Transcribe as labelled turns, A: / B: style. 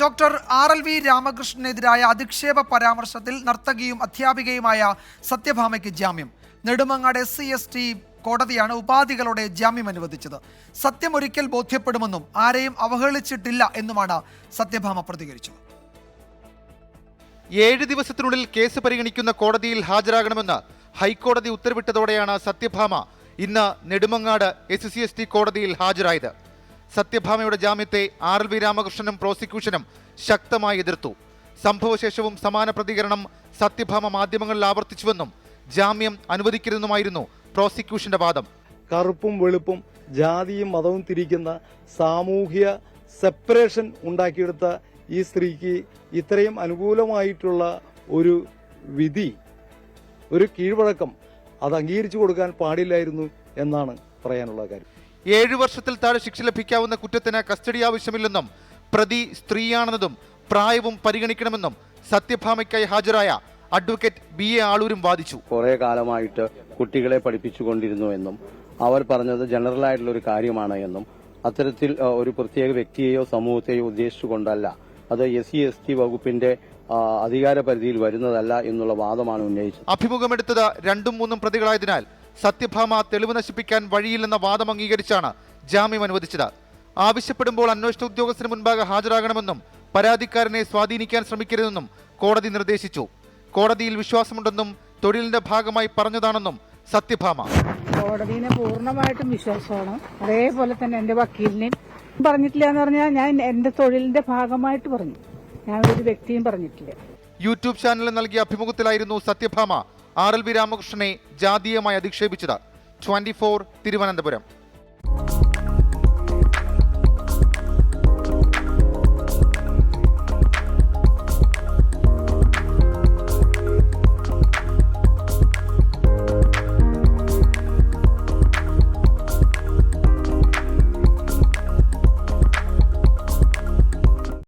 A: Doctor R L V രാമകൃഷ്ണനെതിരായ അധിക്ഷേപ പരാമർശത്തിൽ നർത്തകിയും അധ്യാപികയുമായ സത്യഭാമയ്ക്ക് ജാമ്യം. Nedumangad S C S T കോടതിയാണ് ഉപാധികളുടെ ജാമ്യം അനുവദിച്ചത്. സത്യം ഒരിക്കൽ ബോധ്യപ്പെടുമെന്നും ആരെയും അവഹേളിച്ചിട്ടില്ല എന്നുമാണ് സത്യഭാമ പ്രതികരിച്ചത്.
B: ഏഴ് ദിവസത്തിനുള്ളിൽ കേസ് പരിഗണിക്കുന്ന കോടതിയിൽ ഹാജരാകണമെന്ന് ഹൈക്കോടതി ഉത്തരവിട്ടതോടെയാണ് സത്യഭാമ ഇന്ന് നെടുമങ്ങാട് എസ് കോടതിയിൽ ഹാജരായത്. സത്യഭാമയുടെ ജാമ്യത്തെ ആർ എൽ വി രാമകൃഷ്ണനും പ്രോസിക്യൂഷനും ശക്തമായി എതിർത്തു. സംഭവശേഷവും സമാന പ്രതികരണം സത്യഭാമ മാധ്യമങ്ങളിൽ ആവർത്തിച്ചുവെന്നും ജാമ്യം അനുവദിക്കരുതെന്നുമായിരുന്നു പ്രോസിക്യൂഷന്റെ വാദം.
C: കറുപ്പും വെളുപ്പും ജാതിയും മതവും തിരിക്കുന്ന സാമൂഹ്യ സെപ്പറേഷൻ ഉണ്ടാക്കിയെടുത്ത ഈ സ്ത്രീക്ക് ഇത്രയും അനുകൂലമായിട്ടുള്ള ഒരു വിധി ഒരു കീഴ്വഴക്കം അത് അംഗീകരിച്ചു കൊടുക്കാൻ പാടില്ലായിരുന്നു എന്നാണ് പറയാനുള്ള കാര്യം.
B: ഏഴു വർഷത്തിൽ താഴെ ശിക്ഷ ലഭിക്കാവുന്ന കുറ്റത്തിന് കസ്റ്റഡി ആവശ്യമില്ലെന്നും പ്രതി സ്ത്രീയാണെന്നതും പ്രായവും പരിഗണിക്കണമെന്നും സത്യഭാമയ്ക്കായി ഹാജരായ അഡ്വക്കേറ്റ് ബി എ ആളൂരും വാദിച്ചു.
D: കുറെ കാലമായിട്ട് കുട്ടികളെ പഠിപ്പിച്ചുകൊണ്ടിരുന്നു എന്നും അവർ പറഞ്ഞത് ജനറൽ ആയിട്ടുള്ള ഒരു കാര്യമാണ് എന്നും അത്തരത്തിൽ ഒരു പ്രത്യേക വ്യക്തിയെയോ സമൂഹത്തെയോ ഉദ്ദേശിച്ചുകൊണ്ടല്ല. അത് എസ് സി എസ് ടി വകുപ്പിന്റെ അധികാര പരിധിയിൽ വരുന്നതല്ല എന്നുള്ള വാദമാണ് ഉന്നയിച്ചത്.
B: അഭിമുഖമെടുത്തത് രണ്ടും മൂന്നും പ്രതികളായതിനാൽ സത്യഭാമ തെളിവ് നശിപ്പിക്കാൻ വഴിയില്ലെന്ന വാദം അംഗീകരിച്ചാണ് ജാമ്യം അനുവദിച്ചത്. ആവശ്യപ്പെടുമ്പോൾ അന്വേഷണ ഉദ്യോഗസ്ഥന് മുൻപാകെ ഹാജരാകണമെന്നും പരാതിക്കാരനെ സ്വാധീനിക്കാൻ ശ്രമിക്കരുതെന്നും കോടതി നിർദ്ദേശിച്ചു. കോടതിയിൽ വിശ്വാസമുണ്ടെന്നും തൊഴിലിന്റെ ഭാഗമായി പറഞ്ഞതാണെന്നും സത്യഭാമ.
E: കോടതിനെ പൂർണമായിട്ടും വിശ്വാസമാണ്. അതേപോലെ തന്നെ എന്റെ വക്കീലിനെയും പറഞ്ഞിട്ടില്ല എന്ന് പറഞ്ഞാൽ ഞാൻ എന്റെ തൊഴിലിന്റെ ഭാഗമായിട്ട് പറഞ്ഞു. ഞാൻ ഒരു വ്യക്തിയും പറഞ്ഞിട്ടില്ല.
B: യൂട്യൂബ് ചാനലിൽ നൽകിയ അഭിമുഖത്തിലായിരുന്നു സത്യഭാമ. ആർ എൽ വി രാമകൃഷ്ണനെ ജാതീയമായി അധിക്ഷേപിച്ചത് ട്വന്റി ഫോർ തിരുവനന്തപുരം.